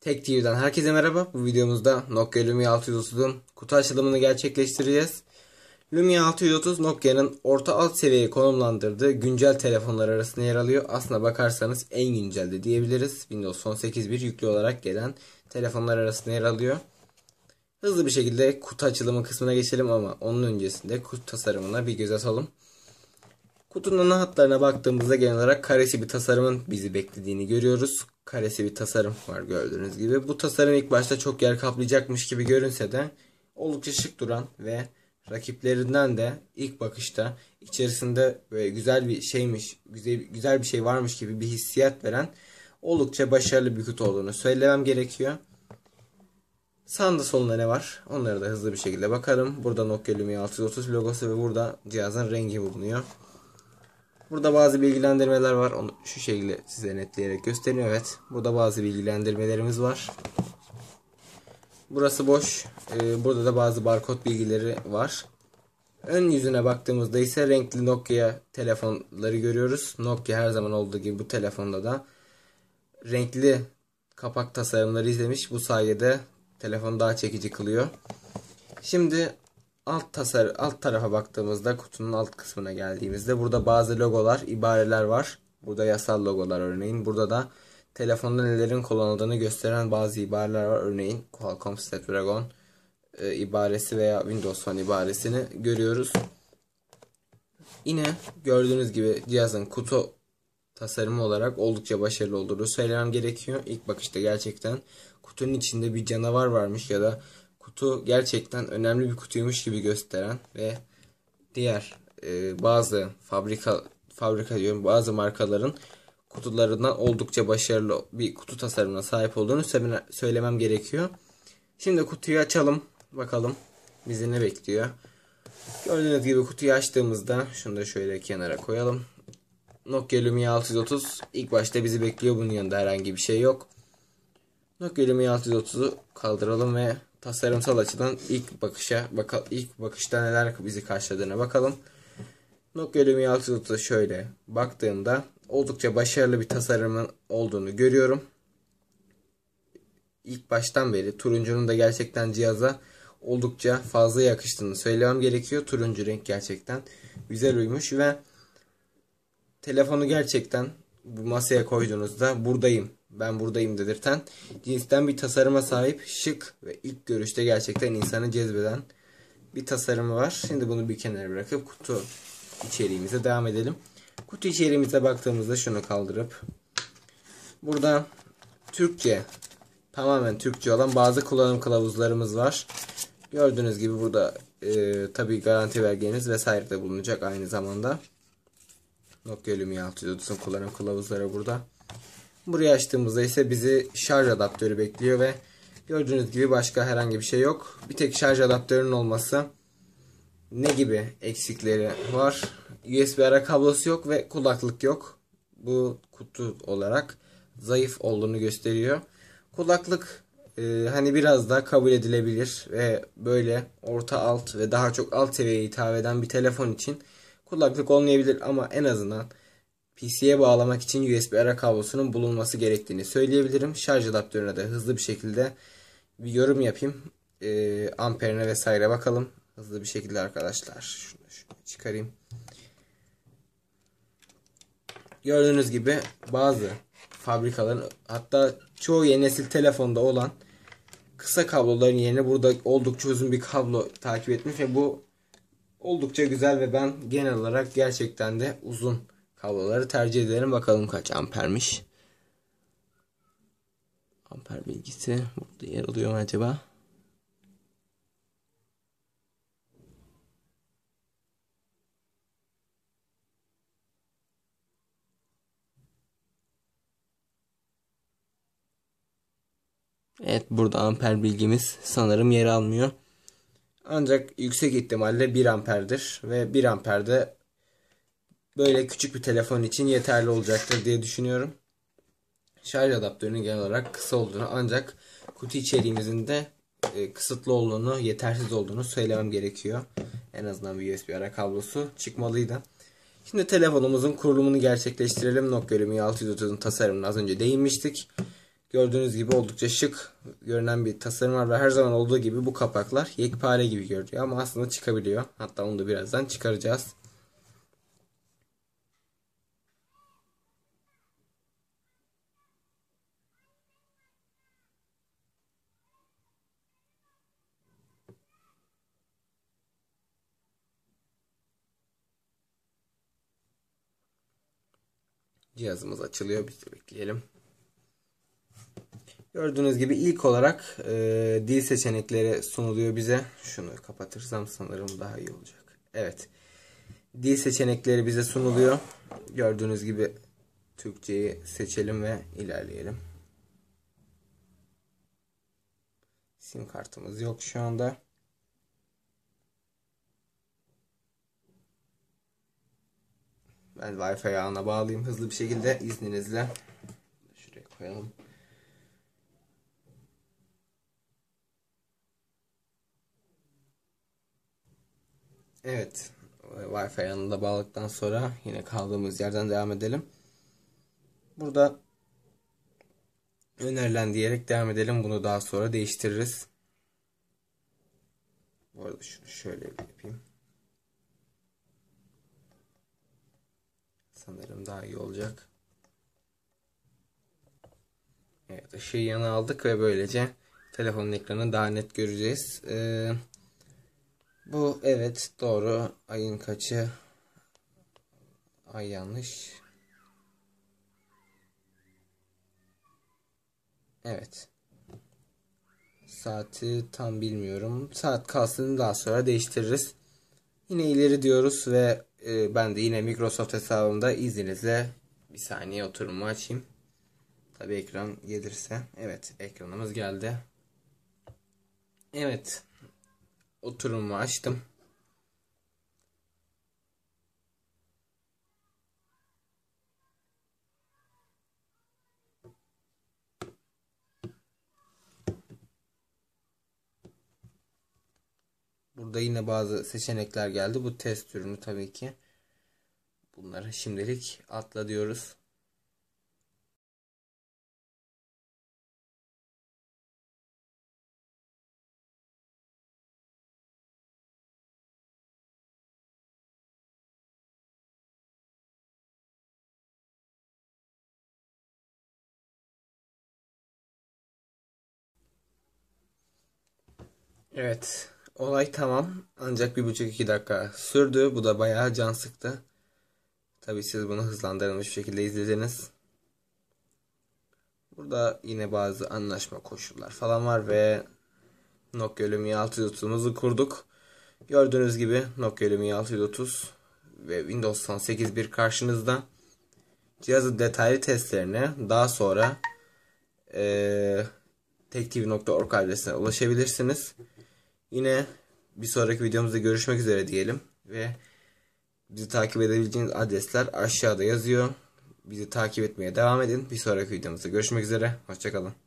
Tek TV'den herkese merhaba. Bu videomuzda Nokia Lumia 630'un kutu açılımını gerçekleştireceğiz. Lumia 630 Nokia'nın orta alt seviyeye konumlandırdığı güncel telefonlar arasında yer alıyor. Aslına bakarsanız en güncel de diyebiliriz. Windows Phone 8.1 yüklü olarak gelen telefonlar arasında yer alıyor. Hızlı bir şekilde kutu açılımı kısmına geçelim ama onun öncesinde kutu tasarımına bir göz atalım. Kutunun ana hatlarına baktığımızda genel olarak karesi bir tasarımın bizi beklediğini görüyoruz. Karesi bir tasarım var gördüğünüz gibi. Bu tasarım ilk başta çok yer kaplayacakmış gibi görünse de oldukça şık duran ve rakiplerinden de ilk bakışta içerisinde böyle güzel bir şeymiş, güzel, güzel bir şey varmış gibi bir hissiyat veren oldukça başarılı bir kutu olduğunu söylemem gerekiyor. Sağında solunda ne var? Onları da hızlı bir şekilde bakalım. Burada Nokia Lumia 630 logosu ve burada cihazın rengi bulunuyor. Burada bazı bilgilendirmeler var. Onu şu şekilde size netleyerek göstereyim. Evet. Burada bazı bilgilendirmelerimiz var. Burası boş. Ee, burada da bazı barkod bilgileri var. Ön yüzüne baktığımızda ise renkli Nokia telefonları görüyoruz. Nokia her zaman olduğu gibi bu telefonda da renkli kapak tasarımları izlemiş. Bu sayede telefonu daha çekici kılıyor. Şimdi alt tasar alt tarafa baktığımızda kutunun alt kısmına geldiğimizde burada bazı logolar, ibareler var. Burada yasal logolar örneğin. Burada da telefonda nelerin kullanıldığını gösteren bazı ibareler var. Örneğin Qualcomm Snapdragon e, ibaresi veya Windows Phone ibaresini görüyoruz. Yine gördüğünüz gibi cihazın kutu tasarımı olarak oldukça başarılı olduğunu söylemem gerekiyor. İlk bakışta gerçekten kutunun içinde bir canavar varmış ya da kutu gerçekten önemli bir kutuymuş gibi gösteren ve diğer e, bazı fabrika fabrika diyorum bazı markaların kutularından oldukça başarılı bir kutu tasarımına sahip olduğunu söylemem gerekiyor. Şimdi kutuyu açalım. Bakalım bizi ne bekliyor. Gördüğünüz gibi kutuyu açtığımızda şunu da şöyle kenara koyalım. Nokia Lumia 630 ilk başta bizi bekliyor. Bunun yanında herhangi bir şey yok. Nokia Lumia 630'u kaldıralım ve tasarımsal açıdan ilk bakışa baka, ilk bakışta neler bizi karşıladığına bakalım. Nokia Lumia 630'a şöyle baktığımda oldukça başarılı bir tasarımın olduğunu görüyorum. İlk baştan beri turuncunun da gerçekten cihaza oldukça fazla yakıştığını söylemem gerekiyor. Turuncu renk gerçekten güzel uymuş ve telefonu gerçekten bu masaya koyduğunuzda buradayım ben buradayım dedirten cinsten bir tasarıma sahip şık ve ilk görüşte gerçekten insanı cezbeden bir tasarımı var. Şimdi bunu bir kenara bırakıp kutu içeriğimize devam edelim. Kutu içeriğimize baktığımızda şunu kaldırıp burada Türkçe tamamen Türkçe olan bazı kullanım kılavuzlarımız var. Gördüğünüz gibi burada e, tabi garanti belgeniz vesaire de bulunacak aynı zamanda. Nokia Lumia 630'un kullanım kılavuzları burada. Burayı açtığımızda ise bizi şarj adaptörü bekliyor ve gördüğünüz gibi başka herhangi bir şey yok. Bir tek şarj adaptörünün olması ne gibi eksikleri var? USB ara kablosu yok ve kulaklık yok. Bu kutu olarak zayıf olduğunu gösteriyor. Kulaklık e, hani biraz daha kabul edilebilir ve böyle orta alt ve daha çok alt seviyeye hitap eden bir telefon için kulaklık olmayabilir ama en azından PC'ye bağlamak için USB ara kablosunun bulunması gerektiğini söyleyebilirim. Şarj adaptörüne de hızlı bir şekilde bir yorum yapayım. E, amperine vesaire bakalım. Hızlı bir şekilde arkadaşlar. Şunu, şunu çıkarayım. Gördüğünüz gibi bazı fabrikaların hatta çoğu yeni nesil telefonda olan kısa kabloların yerine burada oldukça uzun bir kablo takip etmiş ve bu oldukça güzel ve ben genel olarak gerçekten de uzun kabloları tercih ederim. Bakalım kaç ampermiş. Amper bilgisi burada yer alıyor mu acaba? Evet burada amper bilgimiz sanırım yer almıyor. Ancak yüksek ihtimalle 1 amperdir ve 1 amperde böyle küçük bir telefon için yeterli olacaktır diye düşünüyorum. Şarj adaptörünün genel olarak kısa olduğunu ancak kutu içeriğimizin de e, kısıtlı olduğunu, yetersiz olduğunu söylemem gerekiyor. En azından bir USB ara kablosu çıkmalıydı. Şimdi telefonumuzun kurulumunu gerçekleştirelim. Nokia Lumia 630'un tasarımına az önce değinmiştik. Gördüğünüz gibi oldukça şık görünen bir tasarım var ve her zaman olduğu gibi bu kapaklar yekpare gibi görünüyor ama aslında çıkabiliyor. Hatta onu da birazdan çıkaracağız. Cihazımız açılıyor. Biz bekleyelim. Gördüğünüz gibi ilk olarak e, dil seçenekleri sunuluyor bize. Şunu kapatırsam sanırım daha iyi olacak. Evet. Dil seçenekleri bize sunuluyor. Gördüğünüz gibi Türkçeyi seçelim ve ilerleyelim. Sim kartımız yok şu anda. Ben Wi-Fi ağına bağlayayım hızlı bir şekilde izninizle. Şuraya koyalım. Evet. Wi-Fi yanında bağladıktan sonra yine kaldığımız yerden devam edelim. Burada önerilen diyerek devam edelim. Bunu daha sonra değiştiririz. Bu arada şunu şöyle yapayım. Sanırım daha iyi olacak. Evet ışığı yana aldık ve böylece telefonun ekranını daha net göreceğiz. Ee, bu evet doğru. Ayın kaçı? Ay yanlış. Evet. Saati tam bilmiyorum. Saat kalsın daha sonra değiştiririz. Yine ileri diyoruz ve e, ben de yine Microsoft hesabımda izninizle bir saniye oturumu açayım. Tabi ekran gelirse. Evet ekranımız geldi. Evet. Oturumu açtım. Burada yine bazı seçenekler geldi. Bu test ürünü tabii ki. Bunları şimdilik atla diyoruz. Evet. Olay tamam. Ancak bir buçuk iki dakika sürdü. Bu da bayağı can sıktı. Tabii siz bunu hızlandırılmış bir şekilde izlediniz. Burada yine bazı anlaşma koşullar falan var ve Nokia Lumia 630'umuzu kurduk. Gördüğünüz gibi Nokia Lumia 630 ve Windows 10 8.1 karşınızda. Cihazın detaylı testlerine daha sonra e, tektv.org adresine ulaşabilirsiniz. Yine bir sonraki videomuzda görüşmek üzere diyelim ve bizi takip edebileceğiniz adresler aşağıda yazıyor. Bizi takip etmeye devam edin. Bir sonraki videomuzda görüşmek üzere. Hoşçakalın.